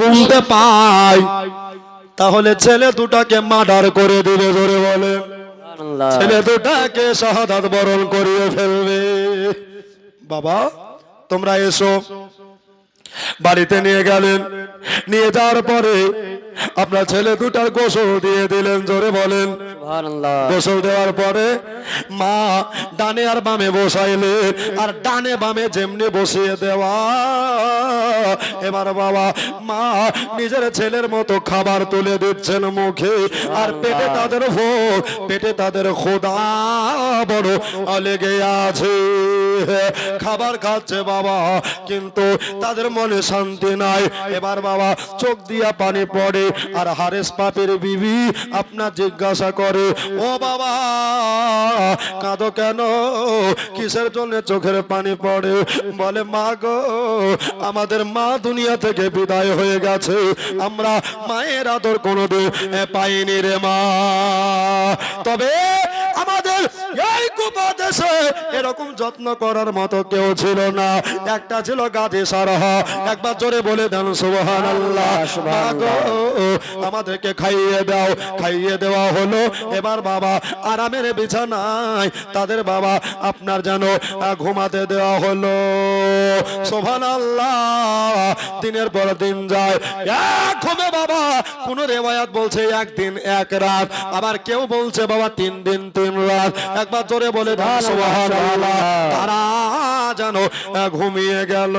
শুনতে পাই। তাহলে ছেলে দুটাকে মার্ডার করে দিবে ধরে বলে। ছেলে দুটাকে শাহাদাত বরণ করিয়ে ফেলবে। বাবা তোমরা এসো। বাড়িতে নিয়ে গেলেন। নিয়ে যাওয়ার পরে আপনার ছেলে দুটার গোসল দিয়ে দিলেন জোরে বলেন। গোসল দেওয়ার পরে মা ডানে আর বামে বসাইলে আর ডানে বামে যেমনি বসিয়ে দেওয়া। এবার বাবা মা নিজের ছেলের মতো খাবার তুলে দিচ্ছেন মুখে আর পেটে তাদের ভোগ পেটে তাদের খোদা বড় লেগে আছে। খাবার খাচ্ছে বাবা কিন্তু তাদের মনে শান্তি নাই। এবার বাবা চোখ দিয়া পানি পড়ে আর হারেস পাপের বিবি আপনার জিজ্ঞাসা করে, ও বাবা, কাঁদো কেন? কিসের জন্য চোখের পানি পড়ে? বলে, মা গো, আমাদের মা দুনিয়া থেকে বিদায় হয়ে গেছে। আমরা মায়ের আদর কোনোদিন পাইনি রে মা। তবে আমাদের এই কুপদেশে এরকম যত্ন করার মতো কেউ ছিল না। একটা ছিল গাধি সারহ। একবার জোরে বলে দেন সুবহান আল্লাহ আমাদেরকে খাইয়ে দাও। খাইয়ে দেওয়া হলো। এবার বাবা আরামের বিছানায় তাদের বাবা আপনার যেন ঘুমাতে দেওয়া হলো। সোভান আল্লাহ দিনের পর দিন যায়। এক ঘুমে বাবা কোন রেওয়ায়াত বলছে একদিন এক রাত। আবার কেউ বলছে বাবা তিন দিন তিন একবার জোরে বলে তারা যেন ঘুমিয়ে গেল।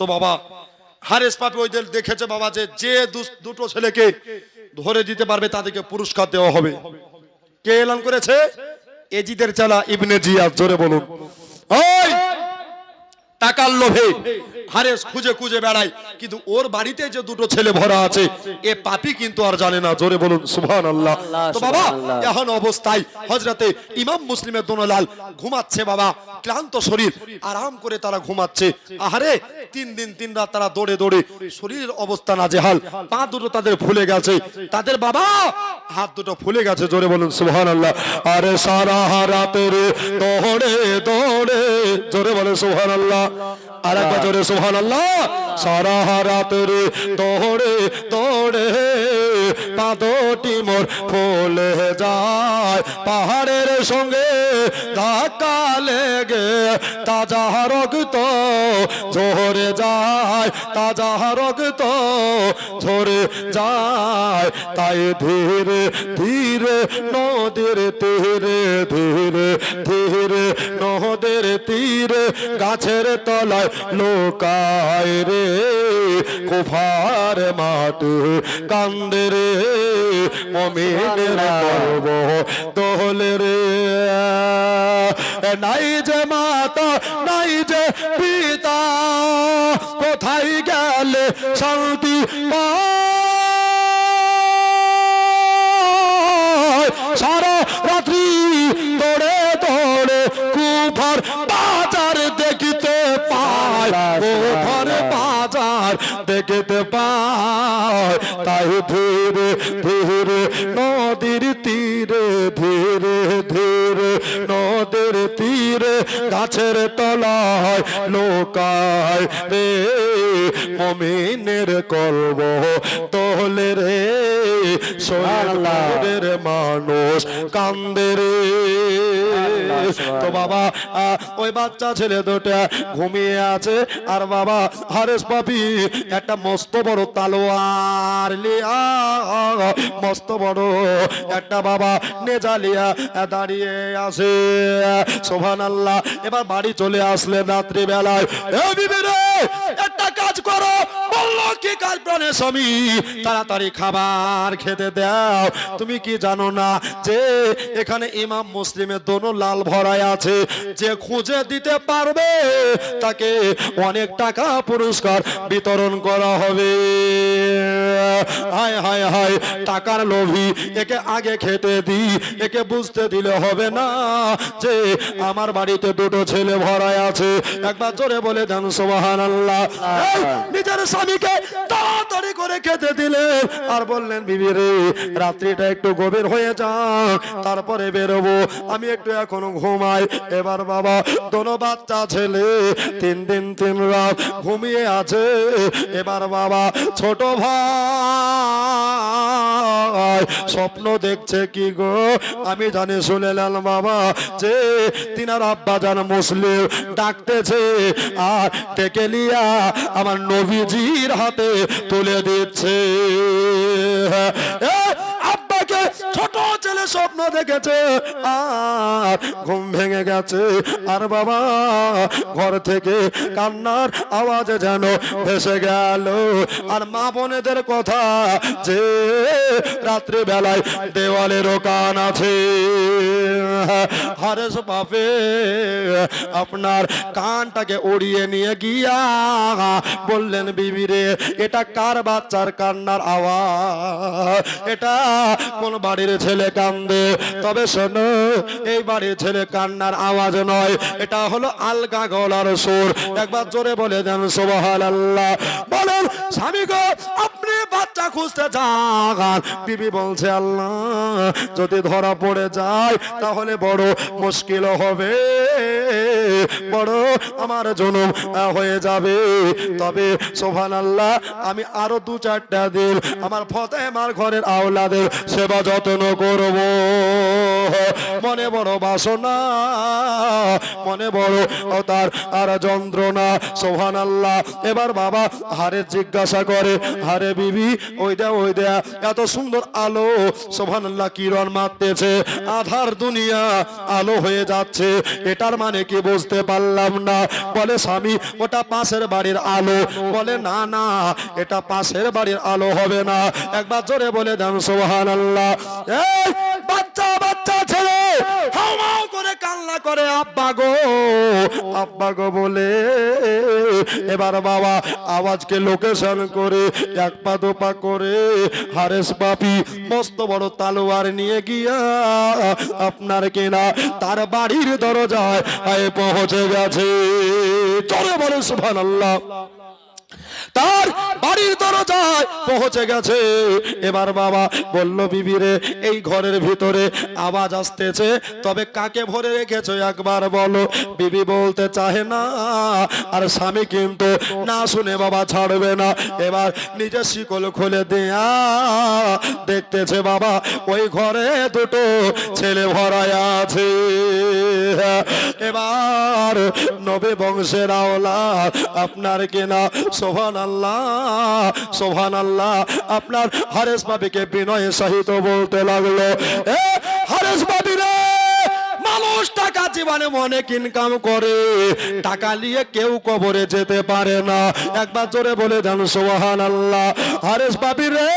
তো বাবা হারেস পাপি ওইদের দেখেছে বাবা যে যে দুটো ছেলেকে ধরে দিতে পারবে তাদেরকে পুরস্কার দেওয়া হবে। কে এলান করেছে? এজিদের চালা ইবনে জিয়া জোরে বলুন। ওই টাকার লোভে। হারেস খুঁজে খুঁজে বেড়ায়। কিন্তু ওর বাড়িতে যে দুটো ছেলে ভরা আছে এ পাপি কিন্তু আর জানে না। জোরে বলুন সুবহান আল্লাহ তো বাবা এখন অবস্থায় হজরতে ইমাম মুসলিমের দোনলাল ঘুমাচ্ছে বাবা ক্লান্ত শরীর আরাম করে তারা ঘুমাচ্ছে। আহারে তিন দিন তিন রাত তারা দৌড়ে দৌড়ে শরীরের অবস্থা না জেহাল পা দুটো তাদের ফুলে গেছে। তাদের বাবা হাত দুটো ফুলে গেছে জোরে বলুন সুবহান আল্লাহ আরে সারা রাতের দৌড়ে দৌড়ে জোরে বলে সুবহান আল্লাহ আর একবার জোরে সোহান আল্লাহ সারা রাতের দৌড়ে দৌড়ে পাদটি মোর ফুলে যায়। পাহাড়ের সঙ্গে ধাক্কা লেগে তাজা রক্ত ঝরে যায়, তাজা রক্ত ঝরে যায়। তাই ধীরে ধীরে নদীর তীরে, ধীরে ধীরে নদের তীরে গাছের তলায় লোকায় রে। কুফার মাটি কান্দে রে, মমিনের গর্ব রে। নাই যে মাতা, নাই যে পিতা, কোথায় গেলে শান্তি সারা রাত্রি দৌড়ে দৌড়ে কুফার বাজার দেখিতে পায় বাজার দেখিতে পায়। তাই ধীরে ধীরে তীরে ধীরে ধীরে নদের তীরে গাছের তলায় লোকায় রে মমিনের কলব তোলে রে সোনালের মানুষ কান্দে রে। তো বাবা ওই বাচ্চা ছেলে দুটা ঘুমিয়ে আছে। আর বাবা হারেস পাপি একটা মস্ত বড় তালোয়ার লিয়া মস্ত বড় একটা বাবা নেজালিয়া দাঁড়িয়ে আছে। সোভান আল্লাহ এবার বাড়ি চলে আসলে রাত্রি বেলায় এ বিবি রে, একটা কাজ করো কি কাজ তাড়াতাড়ি খাবার খেতে দাও। তুমি কি জানো না যে এখানে ইমাম মুসলিমের দোনো লাল ভরায় আছে? যে খুঁজে দিতে পারবে, তাকে অনেক টাকা পুরস্কার বিতরণ করা হবে। হায় হায় হায়, টাকার লোভী, একে আগে খেতে দি একে বুঝতে দিলে হবে না যে আমার বাড়িতে দুটো ছেলে ভরায় আছে। একবার জোরে বলে দেন সোহান আল্লাহ নিজের স্বামীকে তাড়াতাড়ি করে খেতে দিলেন। আর বললেন, বিবি রে, রাত্রিটা একটু গভীর হয়ে যাক, তারপরে বেরোবো। আমি একটু এখনও ঘুমাই। এবার বাবা দোনো বাচ্চা ছেলে, তিন দিন তিন রাত ঘুমিয়ে আছে। এবার বাবা, ছোট ভাই, স্বপ্ন দেখছে কি গো? আমি জানি শুনেলাম বাবা, যে তিনার আব্বা মুসলিম, ডাকতেছে, আর টেকেলিয়া আমার নবীজির হাতে তুলে দিচ্ছে। ছোট ছেলে স্বপ্ন দেখেছে, আর ঘুম ভেঙে গেছে। আর বাবা, ঘর থেকে কান্নার আওয়াজ যেন ভেসে গেল। আর মা বোনেদের কথা যে রাত্রি বেলায় দেওয়ালেরও কান আছে। হারেস বাপে, আপনার কানটাকে উড়িয়ে নিয়ে গিয়া বললেন বিবিরে এটা কার বাচ্চার কান্নার আওয়াজ? এটা কোন বাড়ির ছেলে কান্দে। তবে শোনো, এই বাড়ির ছেলে কান্নার আওয়াজ নয়, এটা হলো আলগা গলার সুর। একবার জোরে বলে দেন সোবাহাল আল্লাহ বলেন, স্বামী গো বাচ্চা খুঁজতে যান বিবি বলছে, আল্লাহ, যদি ধরা পড়ে যায়, তাহলে বড় মুশকিল হবে। বড় আমার জনম হয়ে যাবে। তবে সোভান আল্লাহ আমি আরও দু চারটা দিন আমার ফতেমার ঘরের আওলাদের সেবা যত্ন করব। মনে বড় বাসনা, মনে বড় ও তার আর যন্ত্রণা। সোহান আল্লাহ এবার বাবা হারে জিজ্ঞাসা করে, হারে বিবি ওই দেয়া ওই দেয়া এত সুন্দর আলো সোহান কিরণ মারতেছে। আধার দুনিয়া আলো হয়ে যাচ্ছে। এটার মানে কি বুঝতে পারলাম না। বলে, স্বামী, ওটা পাশের বাড়ির আলো। বলে, না না, এটা পাশের বাড়ির আলো হবে না। একবার জোরে বলে দেন সোহান আল্লাহ বাচ্চা বাচ্চা ছেলে হাও করে কান্না করে আব্বা গো। আব্বা গো বলে এবার বাবা আওয়াজকে লোকেশন করে এক পা দু পা করে হারেস বাপি মস্ত বড় তালোয়ার নিয়ে গিয়া আপনার কেনা তার বাড়ির দরজায় পৌঁছে গেছে। চলে বলে সুভান আল্লাহ তার বাড়ির দরজায় পৌঁছে গেছে। এবার বাবা বলল বিবিরে এই ঘরের ভিতরে আওয়াজ আসতেছে। তবে কাকে ভরে রেখেছো একবার বলো। বিবি বলতে চাহে না, আর স্বামী কিন্তু না শুনে বাবা ছাড়বে না। এবার নিজে শিকল খুলে দেয়া দেখতেছে বাবা, ওই ঘরে দুটো ছেলে ভরায় আছে। এবার নবে বংশের আওলা আপনার কেনা সোভান আল্লাহ সোভান আল্লাহ আপনার হারেস বাবিকে বিনয় সহিত বলতে লাগল। এ হারেস বাবি মানুষ টাকা জীবনে অনেক ইনকাম করে। টাকা নিয়ে কেউ কবরে যেতে পারে না। একবার জোরে বলে দেন সোহান আল্লাহ হারেস বাবি রে,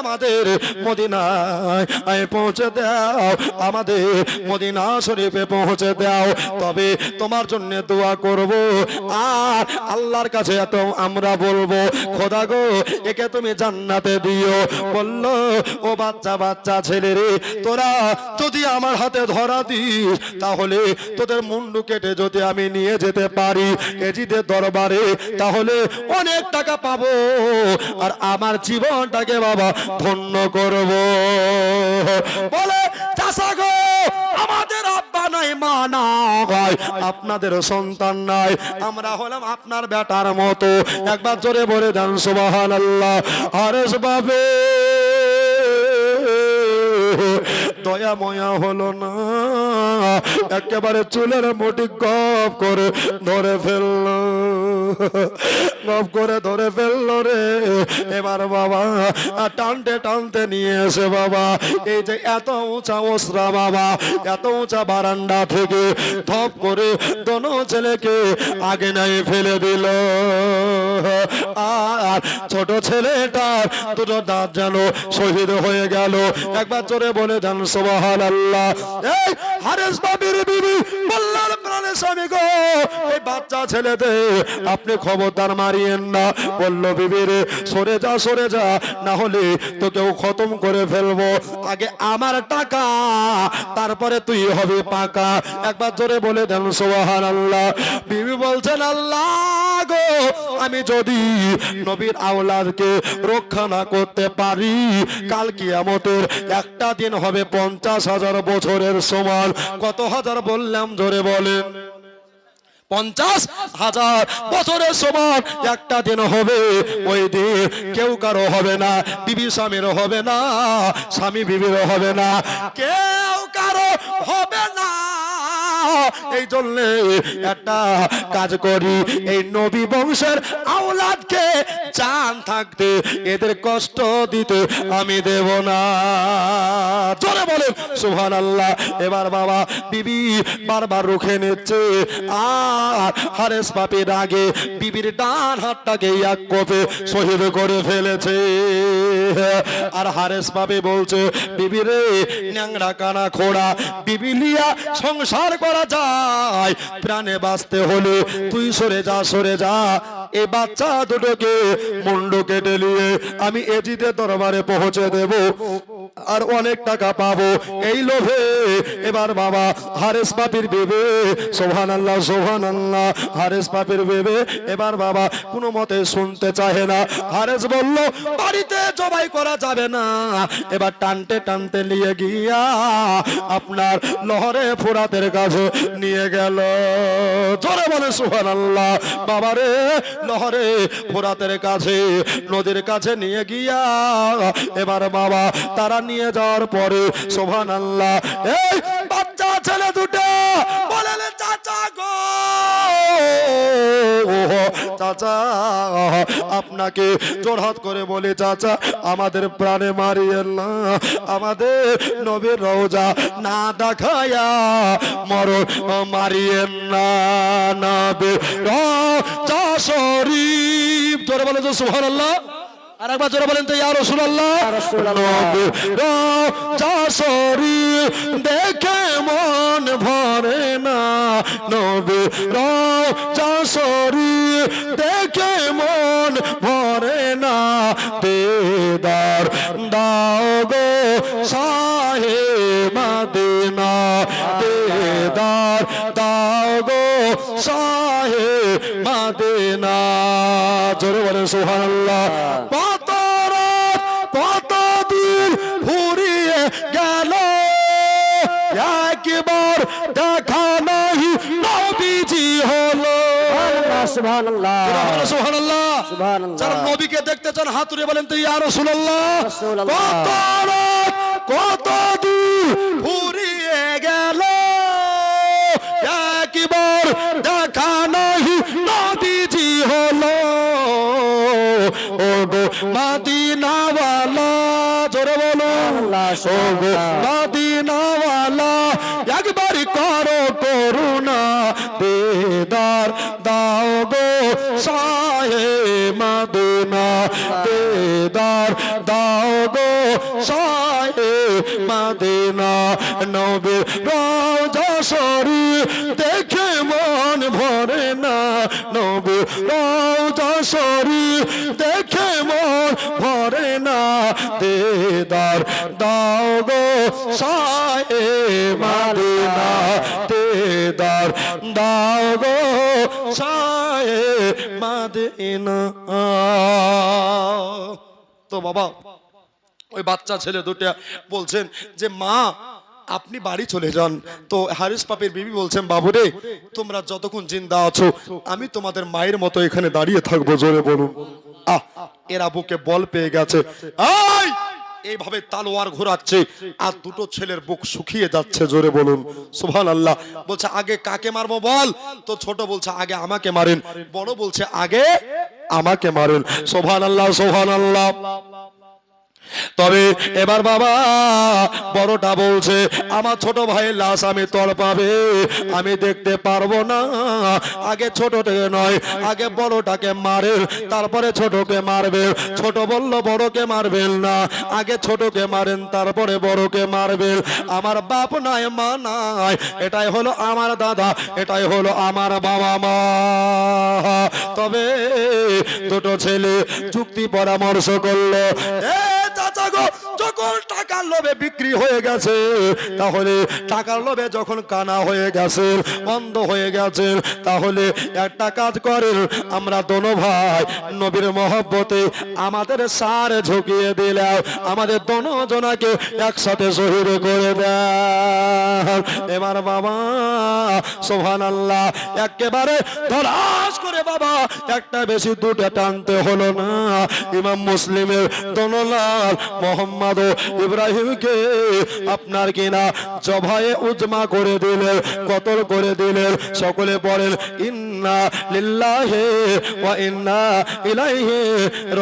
আমাদের মদিনায় পৌঁছে দাও। আমাদের মদিনা শরীফে পৌঁছে দাও। তবে তোমার জন্য দোয়া করব। আর আল্লাহর কাছে এত আমরা বলব, খোদা গো, একে তুমি জান্নাতে দিও। বলল, ও বাচ্চা বাচ্চা ছেলে রে, তোরা যদি আমার হাতে ধরা তাহলে তোদের মুন্ডু কেটে যদি আমি নিয়ে যেতে পারি এজিদের দরবারে, তাহলে অনেক টাকা পাবো। আর আমার জীবনটাকে বাবা ধন্য করব। বলে গো, আমাদের আব্বা নাই, মা নাই, আপনাদের সন্তান নাই, আমরা হলাম আপনার বেটার মতো। একবার জোরে বলে দেন সুবাহান আল্লাহ হরেশ বাবে দয়া ময়া হলো না। একেবারে চুলের মুটি গপ করে ধরে ফেলল। গপ করে ধরে ফেলল রে। এবার বাবা, টানতে টানতে নিয়ে এসে বাবা, এই যে এত উঁচা ওসরা বাবা, এত উঁচা বারান্দা থেকে ধপ করে দোনো ছেলেকে আগে নাই ফেলে দিল। আর ছোট ছেলেটা দুটো দাঁত যেন শহীদ হয়ে গেল। একবার জোরে বলে দেন সোবাহান আল্লাহ হারেস বাবির বিবি মোল্লার প্রাণে বলে স্বামী গো, এই বাচ্চা ছেলেতে আপনি খবরদার মারিয়েন না। বলল বিবিরে সরে যা সরে যা, না হলে তোকেও খতম করে ফেলব। আগে আমার টাকা, তারপরে তুই হবে পাকা। একবার জোরে বলে দেন সোহান আল্লাহ বিবি বলছেন, আল্লাহ গো, আমি যদি নবীর আওলাদকে রক্ষা না করতে পারি, কাল কিয়ামতের একটা দিন হবে পঞ্চাশ হাজার বছরের সমান। কত হাজার বললাম, জোরে বলেন। পঞ্চাশ হাজার বছরের সমান। একটা দিন হবে, ওই দিন কেউ কারও হবে না, বিবি স্বামীরও হবে না, স্বামী বিবিরও হবে না। কেউ কারও হবে না। এই জন্য একটা কাজ করি। এই নবী বংশের আওলাদকে চান থাকতে, এদের কষ্ট দিতে আমি দেব না। বলেন সুহান আল্লাহ এবার বাবা, বিবি বারবার রুখে নিচ্ছে। আর হারেস আগে বিবির ডান হাতটাকে এক কোপে শহীদ করে ফেলেছে। আর হারেস পাপি বলছে, বিবি রে ন্যাংরা কানা খোড়া বিবিলিয়া সংসার করা যায়। প্রাণে বাঁচতে হলে তুই সরে যা সরে যা। এ বাচ্চা দুটোকে মুন্ড কেটে নিয়ে আমি এজিতে দরবারে পৌঁছে দেব। আর অনেক টাকা পাবো। এই লোভে এবার বাবা হারেস পাপির বেবে সোহান আল্লাহ সোহান আল্লাহ হারেস পাপির বেবে এবার বাবা কোনো মতে শুনতে চাহে না। হারেস বলল, বাড়িতে জবাই করা যাবে না। এবার টানতে টানতে নিয়ে গিয়া আপনার লহরে ফোরাতের কাছে নিয়ে গেল। জোরে বলে সোহান আল্লাহ বাবারে লহরে ফোরাতের কাছে, নদীর কাছে নিয়ে গিয়া। এবার বাবা তারা নিয়ে যাওয়ার পরে সোহান আল্লাহ এই বাচ্চা ছেলে দুটো বলে চাচা গো চাচা, আপনাকে জোরহাত করে বলে, চাচা, আমাদের প্রাণে মারিয়েন না, আমাদের নবীর রোজা না দেখায়া মর মারিয়েন না নবী রোজা শরীফ। জোরে বলে তো সুবহানাল্লাহ। আর একবার জোরে বলেন তো ইয়া রাসূলুল্লাহ। শরীফ দেখে মন ভরে না। নবী শরীফ দেখে মন ভরে না। দেদার দাও গো সাহে মদিনা। দেদার দাও গো সাহে মদিনা। জোরে বলে সুবহানাল্লাহ। একবার দেখা নাহি নবীজি হলো। সুবহানাল্লাহ সুবহানাল্লাহ। সুবহানাল্লাহ। যারা নবীকে দেখতে চান হাত তুলে বলেন তো ইয়া রাসূলুল্লাহ। কত রাত কত দিন ফুরিয়ে গেল। একবার দেখা নাহি নবীজি হলো। ও গো মদিনাওয়ালা জোরে বলো। দেদার দাও গো সায়ে মদিনা দেদার দাও গো সায়ে মদিনা নবে শরী দেখে মন ভরে না। নবে রাজা শরী দেখে মন ভরে না। দেদার দাও গো সাহে মদিনা। দেদার দাও গো সাহে মদিনা। তো বাবা, ওই বাচ্চা ছেলে দুটা বলছেন যে, মা আপনি বাড়ি চলে যান। তো হারিস পাপের বিবি বলছেন, বাবুরে, তোমরা যতক্ষণ জিন্দা আছো, আমি তোমাদের মায়ের মতো এখানে দাঁড়িয়ে থাকব, জোরে বলুন। আহ, এরা বুকে বল পেয়ে গেছে। এইভাবে তালোয়ার ঘোরাচ্ছে, আর দুটো ছেলের বুক শুকিয়ে যাচ্ছে, জোরে বলুন। সুবহান আল্লাহ বলছে, আগে কাকে মারবো বল? তো ছোট বলছে, আগে আমাকে মারেন। বড় বলছে, আগে আমাকে মারেন। সোভান আল্লাহ সোভান আল্লাহ তবে এবার বাবা, বড়টা বলছে, আমার ছোট ভাইয়ের লাশ আমি তল পাবে, আমি দেখতে পারব না। আগে ছোটটাকে নয়, আগে বড়টাকে মারে, তারপরে ছোটকে মারবে। ছোট বলল, বড়কে মারবেন না। আগে ছোটকে মারেন, তারপরে বড়কে মারবেন। আমার বাপ নাই, মা নাই, এটাই হলো আমার দাদা, এটাই হলো আমার বাবা মা। তবে দুটো ছেলে চুক্তি পরামর্শ করল চাচা গো যখন টাকার লোভে বিক্রি হয়ে গেছে, তাহলে টাকার লোভে যখন কানা হয়ে গেছে অন্ধ হয়ে গেছে, তাহলে একটা কাজ করেন, আমরা দোনো ভাই নবীর মহব্বতে আমাদের সার ঝুঁকিয়ে দিলাম। আমাদের দোনো জনাকে একসাথে শহীদ করে দেন। এবার বাবা সোহান আল্লাহ একেবারে ধরাস করে বাবা, একটা বেশি দুটো টানতে হলো না। ইমাম মুসলিমের দনলাল মোহাম্মদ ইব্রাহিমকে আপনার কিনা জভায়ে উজমা করে দিলেন কতল করে দিলেন। সকলে পড়েন ইন্না লিল্লাহি ওয়া ইন্না ইলাইহি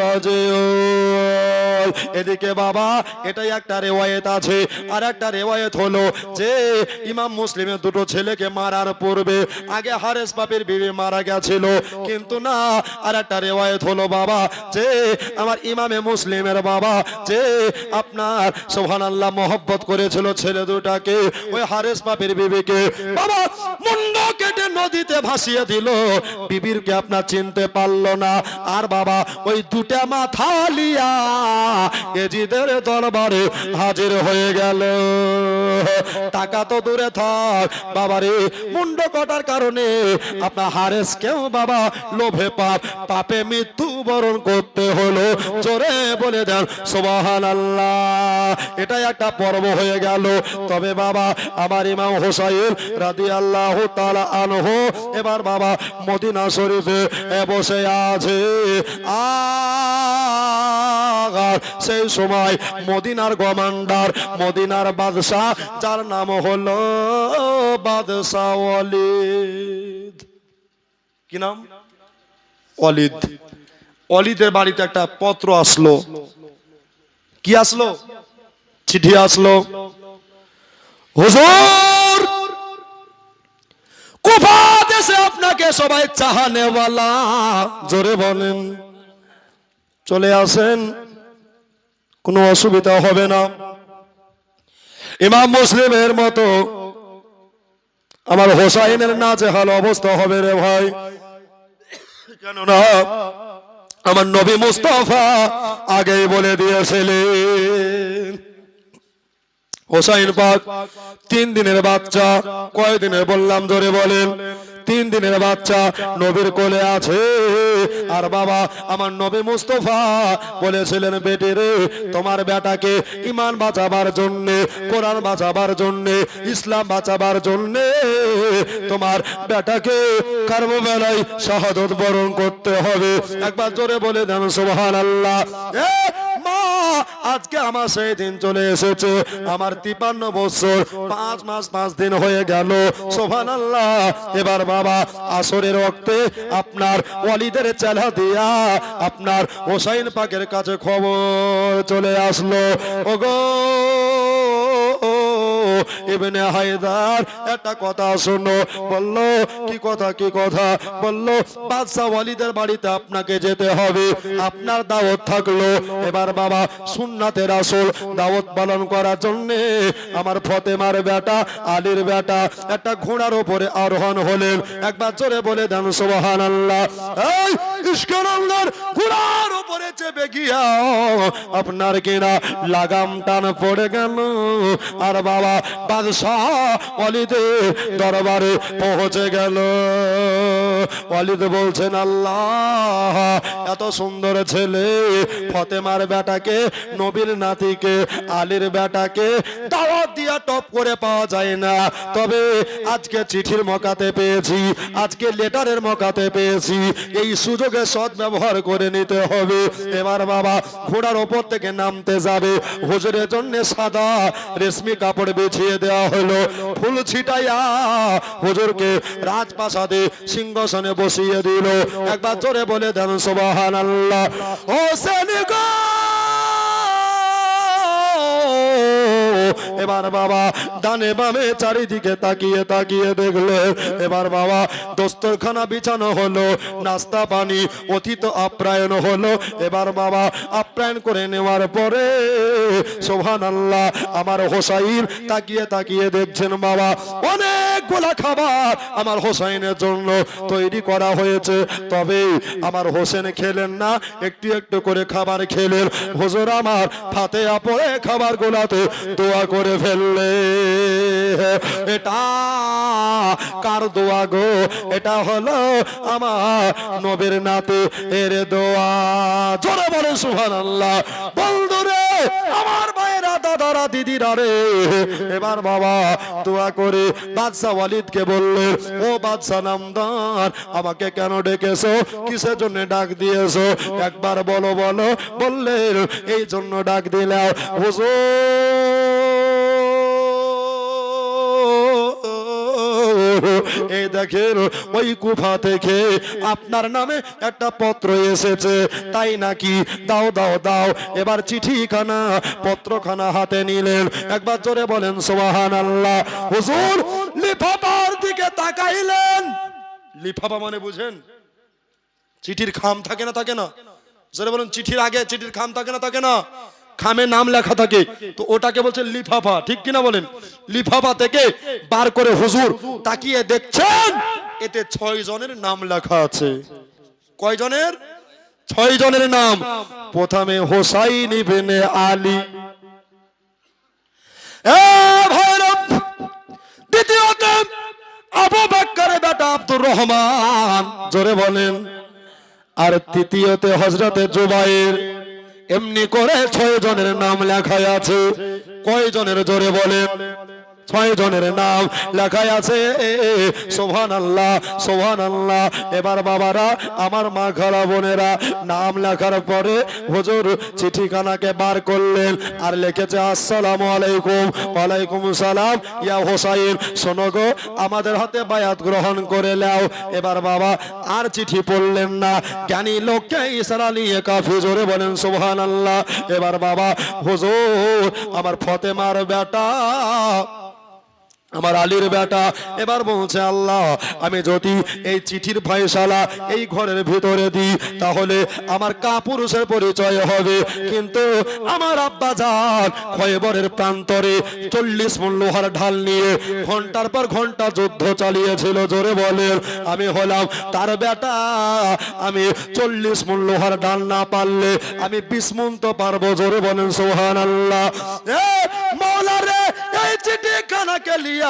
রাজিউন। এদিকে বাবা, এটাই একটা রেওয়ায়েত আছে। আর একটা রেওয়ায়েত হলো যে, ইমাম মুসলিমের দুটো ছেলেকে মারার পূর্বে আগে হারেস বাপের বিবি মারা গেছিল। কিন্তু না আর একটা রেওয়ায়েত হলো বাবা যে, আমার ইমামে মুসলিমের বাবা যে, আপনার সোহান আল্লাহ মহব্বত করেছিল ছেলে দুটাকে, ওই হারেস বাপের বিবিকে। বাবা, মুন্ড কেটে নদীতে ভাসিয়ে দিল। বিবিরকে আপনার চিনতে পারল না। আর বাবা, ওই দুটা মাথা লিয়া এজিদের দরবারে হাজির হয়ে গেল। টাকা তো দূরে থাক। বাবারে, মুন্ড কটার কারণে আপনার হারেস কেউ বাবা লোভে পাপ পাপে মৃত্যু বরণ করতে হলো। জোরে বলে দেন সোবাহান আল্লাহ এটাই একটা পর্ব হয়ে গেল। তবে বাবা, আমার ইমাম হোসাইন রাদি আল্লাহ তালা আনহ, এবার বাবা মদিনা শরীফে বসে আছে। আর সেই সময় মদিনার কমান্ডার মদিনার বাদশাহ, যার নাম হলো বাদশাহ ওয়ালিদ। কি নাম? অলিদ অলিদের বাড়িতে একটা পত্র আসলো। কি আসলো? চিঠি আসলো। হুজুর কুফা দেশে আপনাকে সবাই চাহানেওয়ালা জোরে বলেন। চলে আসেন। কোনো অসুবিধা হবে না। ইমাম মুসলিমের মতো আমার হোসাইনের না যে হাল অবস্থা হবে রে ভাই। কেননা আমার নবী মুস্তফা আগেই বলে দিয়েছিলেন, হোসাইন পাক, তিন দিনের বাচ্চা কয় বললাম ধরে বলেন। তিন দিনের বাচ্চা নবীর কোলে আছে। আর বাবা, আমার নবী মুস্তফা বলেছিলেন, বেটি রে, তোমার বেটাকে ইমান বাঁচাবার জন্য, কোরআন বাঁচাবার জন্য, ইসলাম বাঁচাবার জন্য তোমার বেটাকে কার্মবেলায় শাহাদত বরণ করতে হবে। একবার জোরে বলে দেন সুবহান আল্লাহ আজকে আমার সেই দিন চলে এসেছে। আমার তিপান্ন বছর, পাঁচ মাস, পাঁচ দিন হয়ে গেল। সোহান আল্লাহ এবার বাবা আসরের রক্তে আপনার ওয়ালিদের চেলা দিয়া আপনার হোসাইন পাকের কাছে খবর চলে আসলো। ওগো! ইবনে হায়দার, একটা কথা শোনো। বলল, কি কথা কি কথা? বলল, বাদশাহ ওয়ালিদের বাড়িতে আপনাকে যেতে হবে। আপনার দাওয়াত থাকল। এবার বাবা, সুন্নাতের আসল দাওয়াত পালন করার জন্য আমার ফতেমার বেটা, আলীর বেটা, একটা ঘোড়ার উপরে আরোহণ হলেন। একবার জোরে বলে দেন সুবহান আল্লাহ এই ঘোড়ার উপরে চেপে গিয়া, আপনার কিনা লাগাম টান পড়ে গেল। আর বাবা বাদশাহ অলিদের দরবারে পৌঁছে গেল। অলিদ বলছেন, আল্লাহ, এত সুন্দর ছেলে, ফতেমার বেটাকে, নবীর নাতিকে, আলীর বেটাকে দাওয়াত দিয়া টপ করে পাওয়া যায় না। তবে আজকে চিঠির মকাতে পেয়েছি, আজকে লেটারের মকাতে পেয়েছি, এই সুযোগে সৎ ব্যবহার করে নিতে হবে। এবার বাবা, ঘোড়ার ওপর থেকে নামতে যাবে। হুজুরের জন্য সাদা রেশমি কাপড় বিছিয়ে দেওয়া হলো। ফুল ছিটাইয়া হুজুরকে রাজপ্রাসাদে সিংহাসনে বসিয়ে দিল। একবার জোরে বলে দেন, সুবহানাল্লাহ। ও সেনিগো! এবার বাবা ডানে বামে চারিদিকে তাকিয়ে তাকিয়ে দেখল। এবার বাবা দস্তরখানা বিছানো হলো, নাস্তা পানি, অতীত আপ্যায়ন হলো। এবার বাবা আপ্যায়ন করে নেওয়ার পরে সোহান আল্লাহ আমার হোসাইন তাকিয়ে তাকিয়ে দেখছেন বাবা, অনেকগুলা খাবার আমার হোসাইনের জন্য তৈরি করা হয়েছে। তবে আমার হোসেন খেলেন না, একটু একটু করে খাবার খেলেন। হুজুর আমার ফাতে পড়ে খাবার গোলাতে দোয়া করে ফেললে। এটা কার দোয়া গো? এটা হলো আমার নবীর নাতে এর দোয়া। জোরে বলে সুহান আল্লাহ বন্ধুরে আমার ভাইয়েরা দাদারা, দিদিরা রে। এবার বাবা, দোয়া করে বাদশাহ ওয়ালিদকে বললেন ও বাদশাহ নামদার, আমাকে কেন ডেকেছো? কিসের জন্য ডাক দিয়েছ? একবার বলো বলো। বললেন এই জন্য ডাক দিলাম। হুজুর এই দেখেন, ওই কুফা থেকে আপনার নামে একটা পত্র এসেছে। তাই নাকি? দাও দাও দাও। এবার চিঠিখানা, পত্রখানা হাতে নিলেন। একবার জোরে বলেন সোহান আল্লাহ হুজুর, লিফাফার দিকে তাকাইলেন। লিফাফা মানে বুঝেন? চিঠির খাম থাকে না থাকে না? জোরে বলেন, চিঠির আগে চিঠির খাম থাকে না থাকে না? খামে নাম লেখা থাকে, তো ওটাকে বলছে লিফাফা, ঠিক কিনা বলেন? লিফাফা থেকে বার করে হুজুর তাকিয়ে দেখছেন, এতে ছয় জনের নাম লেখা আছে। কয় জনের? ছয় জনের নাম। প্রথমে হোসাইন ইবনে আলী। দ্বিতীয়তে আবু বাক্কারের বেটা আব্দুর রহমান, জোরে বলেন। আর তৃতীয়তে হজরতে জুবাইর। এমনি করে ছয় জনের নাম লেখায় আছে। কয় জনের জোরে বলেন? ছয় জনের নাম লেখায় আছে। সোহান আল্লাহ সোহান আল্লাহ এবার বাবারা, আমার মা খালা বোনেরা, নাম লেখার পরে হুজুর চিঠিখানাকে বার করলেন আর লিখেছে, আসসালামু আলাইকুম, ওয়ালাইকুম সালাম, ইয়া হোসাইন, শোনো গো, আমাদের হাতে বায়াত গ্রহণ করে নাও। এবার বাবা, আর চিঠি পড়লেন না। জ্ঞানী লোককে ইসারা নিয়ে কাফি জোরে বলেন সোহান আল্লাহ এবার বাবা, হুজুর, আমার ফতেমার বেটা আমার আলীর বেটা। এবার বলছে, আল্লাহ, আমি যদি এই চিঠির ফয়সালা এই ঘরের ভিতরে দিই, তাহলে আমার কাপুরুষের পরিচয় হবে। কিন্তু আমার আব্বা যান খয়বরের প্রান্তরে চল্লিশ মন লোহার ঢাল নিয়ে ঘণ্টার পর ঘণ্টা যুদ্ধ চালিয়েছিল, জোরে বলেন, আমি হলাম তার বেটা। আমি চল্লিশ মন লোহার ঢাল না পারলে আমি বিশ মন তো পারব। জোরে বলেন সোহান আল্লাহ মৌলা রে, এই চিঠি খানাকে লিয়া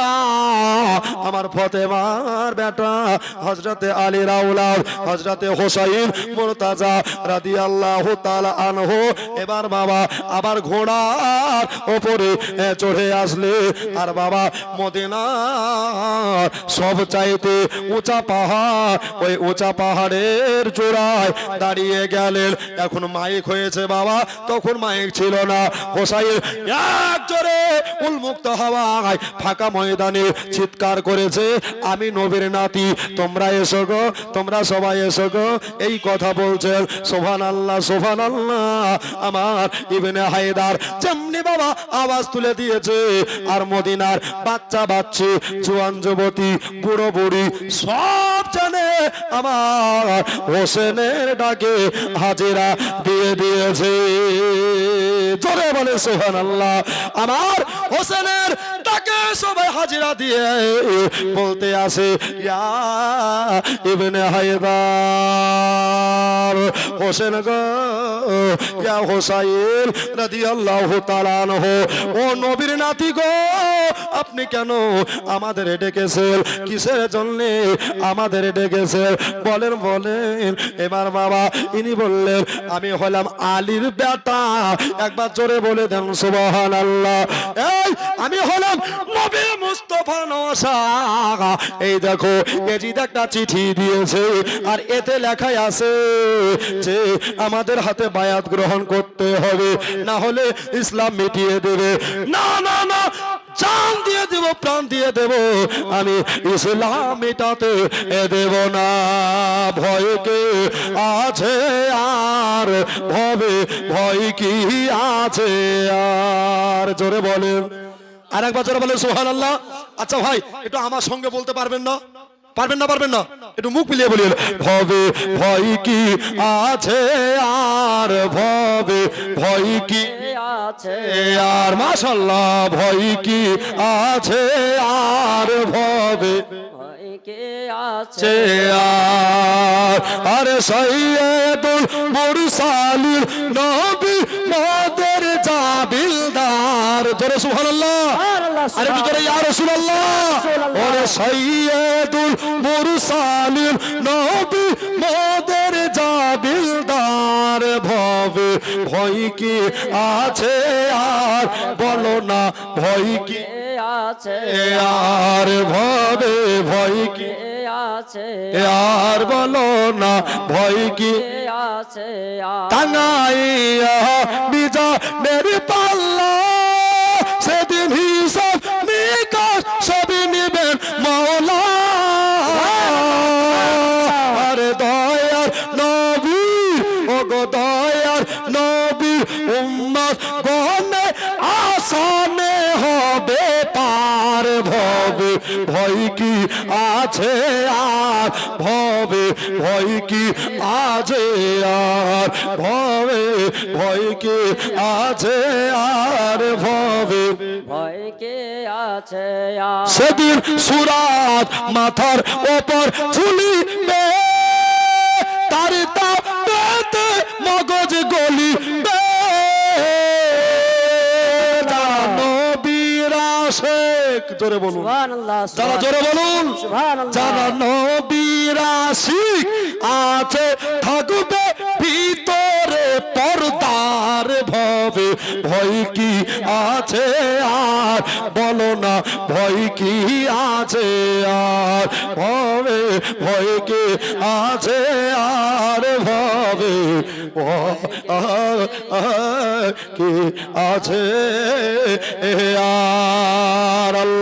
আমার ফতেমার বেটা হজরতে আলী রাউলার হজরতে হোসাইন মুরতাজা রাদি আল্লাহ আনহো, এবার বাবা আবার ঘোড়ার ওপরে চড়ে আসলে। আর বাবা মদিনার সব চাইতে উঁচা পাহাড়, ওই উঁচা পাহাড়ের চূড়ায় দাঁড়িয়ে গেলেন। এখন মাইক হয়েছে বাবা, তখন মাইক ছিল না। হোসাইন এক জোরে উন্মুক্ত হওয়ায় ফাঁকা ময়দানে চিৎকার করেছে, আমি নবীর নাতি, তোমরা এসো গো, তোমরা সবাই এসো গো। এই কথা বলছেন সোভান আল্লাহ সোভান আল্লাহ আমার ইবনে হায়দার যেমনি বাবা আওয়াজ তুলে দিয়েছে, আর মদিনার বাচ্চা বাচ্চি জোয়ান যুবতী বুড়ো বুড়ি সব জানে আমার হোসেনের ডাকে হাজিরা দিয়ে দিয়েছে। জোরে বলে সোহান আল্লাহ আমার হোসেনের ডাকে সবাই হাজিরা দিয়ে বলতে আসে ইবনে হায়দার, হোসেন গো, ইয়া হোসাইন রাদিয়াল্লাহু তাআলা আনহু, ও নবীর নাতি গো, আপনি কেন আমাদের ডেকেছেন? কিসের জন্য আমাদের ডেকেছেন বলেন বলেন। এবার বাবা, ইনি বললেন, আমি হলাম আলীর বেটা। একবার জোরে বলে দেন, সুবহানাল্লাহ। এই, আমি হলাম নবী মুস্তাফা নওশা এই দেখো এজিদ একটা চিঠি দিয়েছে, আর এতে লেখাই আছে যে, আমাদের হাতে বায়াত গ্রহণ করতে হবে, না হলে ইসলাম মিটিয়ে দেবে। না না না জান দিয়ে দেব, প্রাণ দিয়ে দেব। আমি ইসলাম এটাতে এ দেব না। ভয়কে আছে আর? ভবে ভয় কি আছে আর? জোরে বলে আর একবার জোরে বলে সোহান আল্লাহ আচ্ছা ভাই, একটু আমার সঙ্গে বলতে পারবেন না? পারবেন না পারবেন না। একটু মুখ মিলিয়ে বলি ভবে ভয় কি আছে আর ভবে ভয় কি আছে আর মাশাল্লাহ ভয় কি আছে আর ভবে আছে আর। আরে সৈয়দুল মুরসালিন নবী মোদের জাবিলদার সুবহানাল্লাহ সুবহানাল্লাহ, আরে জোরে ইয়া রাসূলুল্লাহ। ওরে সৈয়দুল মুরসালিন নবী মোদের জাবিলদার ভবে। ভয় কি আছে আর? বলো না ভয় কি আছে আর? ভবে ভয় কি আছে আর? বলো না ভয় কি আছে আর? টাঙ্গাইয়া বিজা মেরি পাল্লা ভয় কি আছে আর? ভবে ভয় কি আছে আর? ভবে ভয় কি আছে আর? ভবে ভয় কে আছে আর? সেদিন সুরাত মাথার ওপর ঝুলিবে তার মগজ গলিবে বীরাশেক জোরে বলুন। সুবহানাল্লাহ যারা জোরে বলুন সুবহানাল্লাহ। যারা আশিক আছে থাকবে ভিতরে। পর্দার ভবে, ভয় কি আছে আর? বলো না, ভয় কি আছে আর? ভবে, ভয় কি আছে আর? ভবে কি আছে আর?